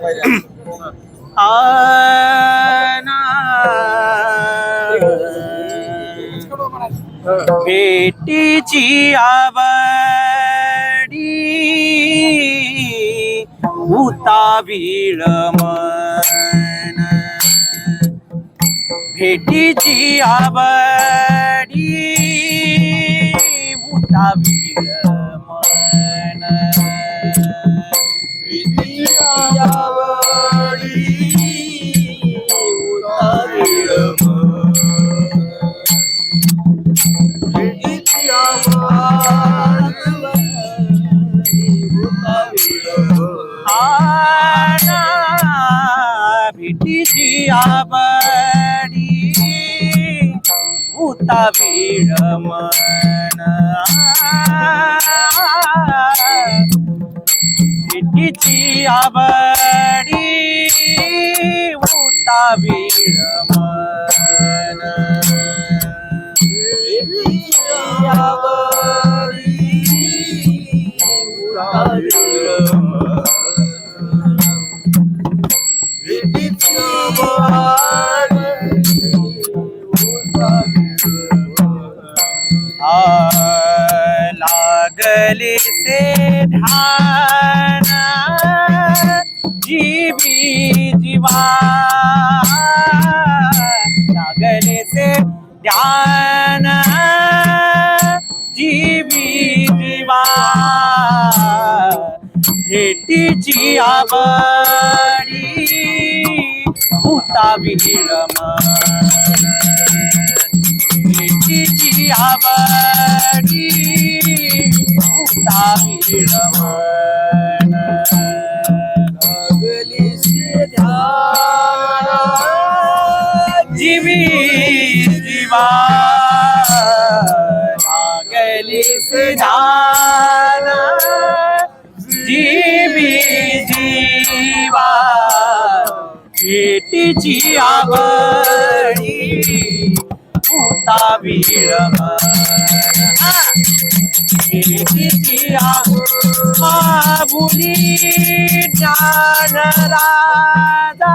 वर बेटीची आवडी भूता मन। भेटीची आवडी भूता भेटीची आवडी भूता विळमन भेटीची आवडी भूता विळमन लागले से ध्यान जीवी जीवा लागले से ध्यान. भेटीची आवडी भूता विरमण भेटीची आवडी भूता विरमण जीवी जीवा लागली सिधान जीवी शेतीची आवडी. भूता विरमण भेटीची आबुली ज्ञान राजा